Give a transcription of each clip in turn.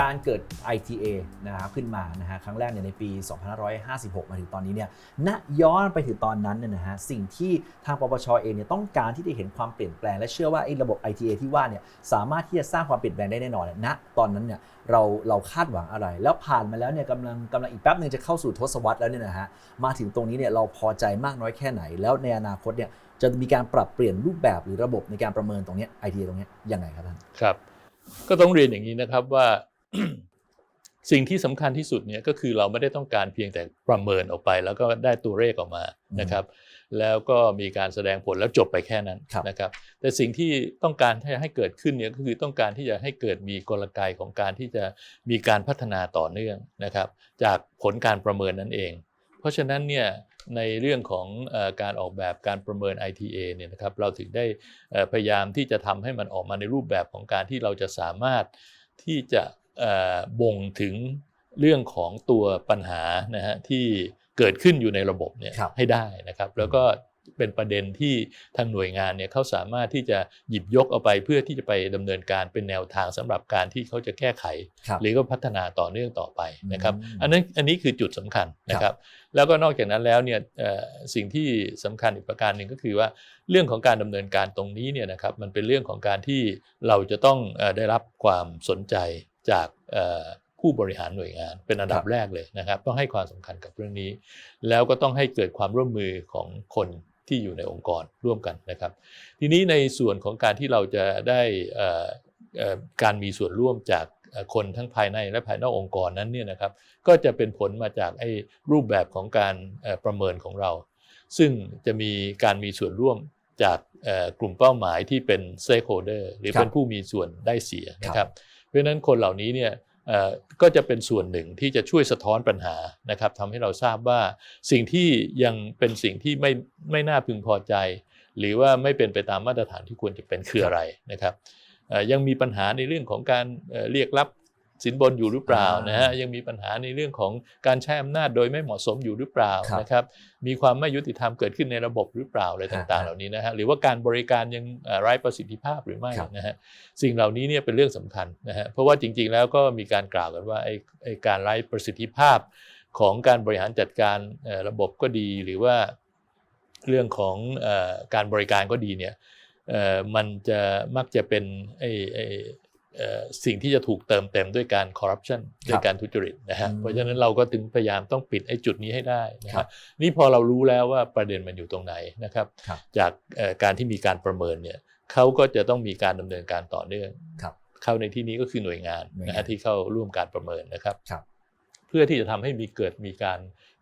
การเกิด ITA นะครับขึ้นมานะฮะครั้งแรกเนี่ยในปี 2556 มาถึงตอนนี้เนี่ยณย้อนไปถึงตอนนั้นเนี่ยนะฮะสิ่งที่ทางปปชเองเนี่ยต้องการที่จะเห็นความเปลี่ยนแปลงและเชื่อว่าไอ้ระบบ ITA ที่ว่าเนี่ยสามารถที่จะสร้างความเปลี่ยนแปลงได้แน่นอนณตอนนั้นเนี่ยเราเราคาดหวังอะไร แล้วผ่านมาแล้วเนี่ยกำลังกำลังอีกแป๊บหนึ่งจะเข้าสู่ทศวรรษแล้วเนี่ยนะฮะมาถึงตรงนี้เนี่ยเราพอใจมากน้อยแค่ไหน แล้วในอนาคตเนี่ยจะมีการปรับเปลี่ยนรูปแบบหรือระบบในการประเมินตรงเนี้ย ITA ตรงเนี้ยยังไงครับท่านครับ ก็ต้องเรียนอย่างนี้นะครับว่า สิ่งที่สำคัญที่สุดเนี่ยก็คือเราไม่ได้ต้องการเพียงแต่ประเมินออกไป แล้วก็ได้ตัวเลขออกมาอืมนะครับ แล้วก็มีการแสดงผลแล้วจบไปแค่นั้นครับนะครับ แต่สิ่งที่ต้องการที่จะให้เกิดขึ้นเนี่ยก็คือต้องการที่จะให้เกิดมีกลไกของการที่จะมีการพัฒนาต่อเนื่องนะครับ จากผลการประเมินนั่นเอง เพราะฉะนั้นเนี่ยในเรื่องของเออการออกแบบการประเมิน ITA เนี่ยนะครับเราถึงได้เอ่อพยายามที่จะทำให้มันออกมาในรูปแบบของการที่เราจะสามารถที่จะเอ่อ บ่งถึงเรื่องของตัวปัญหานะฮะที่เกิดขึ้นอยู่ในระบบเนี่ยครับให้ได้นะครับ แล้วก็เป็นประเด็นที่ทางหน่วยงานเนี่ยเขาสามารถที่จะหยิบยกเอาไปเพื่อที่จะไปดำเนินการเป็นแนวทางสำหรับการที่เขาจะแก้ไขครับหรือก็พัฒนาต่อเนื่องต่อไปนะครับอืมอันนั้นอันนี้คือจุดสำคัญนะครับ แล้วก็นอกจากนั้นแล้วเนี่ยเอ่อสิ่งที่สำคัญอีกประการหนึ่งก็คือว่าเรื่องของการดำเนินการตรงนี้เนี่ยนะครับมันเป็นเรื่องของการที่เราจะต้องเอ่อได้รับความสนใจ จากเอ่อผู้บริหารหน่วยงานเป็นอันดับครับแรกเลยนะครับ ต้องให้ความสำคัญกับเรื่องนี้ แล้วก็ต้องให้เกิดความร่วมมือของคนที่อยู่ในองค์กรร่วมกันนะครับ ทีนี้ในส่วนของการที่เราจะได้เอ่อเอ่อการมีส่วนร่วมจากเอ่อคนทั้งภายในและภายนอกองค์กรนั้นเนี่ยนะครับ ก็จะเป็นผลมาจากไอ้รูปแบบของการเอ่อประเมินของเรา ซึ่งจะมีการมีส่วนร่วมจากเอ่อกลุ่มเป้าหมายที่เป็น stakeholder หรือครับเป็นผู้มีส่วนได้เสียนะคครัรับบ เพราะฉะนั้นคนเหล่านี้เนี่ยก็จะเป็นส่วนหนึ่งที่จะช่วยสะท้อนปัญหานะครับทำให้เราทราบว่าสิ่งที่ยังเป็นสิ่งที่ไม่ไม่น่าพึงพอใจ หรือว่าไม่เป็นไปตามมาตรฐานที่ควรจะเป็นคืออะไรนะครับยังมีปัญหาในเรื่องของการเรียกรับ สินบนอยู่หรือเปล่าอ่านนะฮะยังมีปัญหาในเรื่องของการใช้อำนาจโดยไม่เหมาะสมอยู่หรือเปล่าครับนะครับมีความไม่ยุติธรรมเกิดขึ้นในระบบหรือเปล่าอะไรต่างๆฮะเหล่านี้นะฮะหรือว่าการบริการยังเอ่อไร้ประสิทธิภาพหรือไม่ครับนะฮะสิ่งเหล่านี้เนี่ยเป็นเรื่องสำคัญนะฮะเพราะว่าจริง ๆ แล้วก็มีการกล่าวกันว่าไอ้ไอ้การไร้ประสิทธิภาพของการบริหารจัดการเอ่อระบบก็ดีหรือว่าเรื่องของเออการบริการก็ดีเนี่ยเอ่อมันจะมักจะเป็นไอ้ไอ้เอ่อ สิ่งที่จะถูกเติมเต็มด้วยการคอร์รัปชันด้วยการทุจริตนะฮะอืมเพราะฉะนั้นเราก็ถึงพยายามต้องปิดไอ้จุดนี้ให้ได้นะครัฮะบนี่พอเรารู้แล้วว่าประเด็นมันอยู่ตรงไหนนะครับครับจากเอ่อการที่มีการประเมินเนี่ยเขาก็จะต้องมีการดำเนินการต่อเนื่องครับเข้าในที่นี้ก็คือหน่วยงานหน่วยงานนะฮะที่เข้าร่วมการประเมินนะครับครับเพื่อที่จะทำให้มีเกิดมีการ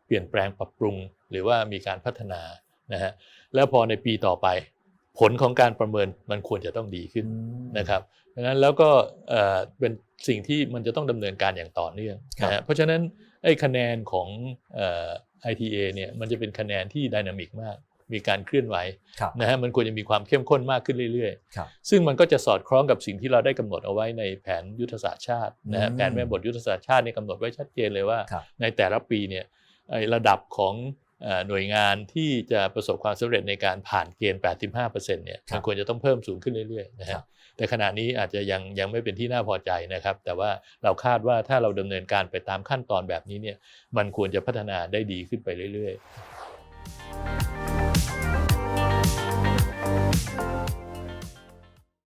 เปลี่ยนแปลงปรับปรุง หรือว่ามีการพัฒนานะฮะแล้วพอในปีต่อไป ผลของการประเมินมันควรจะต้องดีขึ้นอืมนะครับดังนั้นแล้วก็เอ่อเป็นสิ่งที่มันจะต้องดำเนินการอย่างต่อเนื่องครับนะฮะเพราะฉะนั้นไอ้คะแนนของเอ่อ ITA เนี่ยมันจะเป็นคะแนนที่ดินามิกมากมีการเคลื่อนไหวครับนะฮะมันควรจะมีความเข้มข้นมากขึ้นเรื่อยครับๆซึ่งมันก็จะสอดคล้องกับสิ่งที่เราได้กำหนดเอาไว้ในแผนยุทธศาสตร์ชาตินะฮะอืมแผนแม่บทยุทธศาสตร์ชาติเนี่ยกำหนดไว้ชัดเจนเลยว่าครับในแต่ละปีเนี่ยไอ้ระดับของเอ่อ หน่วยงานที่จะประสบความสำเร็จในการผ่านเกณฑ์ 85%เนี่ยครับมันควรจะต้องเพิ่มสูงขึ้นเรื่อยๆนะครัฮะบแต่ขณะนี้อาจจะยังยังไม่เป็นที่น่าพอใจนะครับ แต่ว่าเราคาดว่าถ้าเราดำเนินการไปตามขั้นตอนแบบนี้เนี่ยมันควรจะพัฒนาได้ดีขึ้นไปเรื่อย ๆ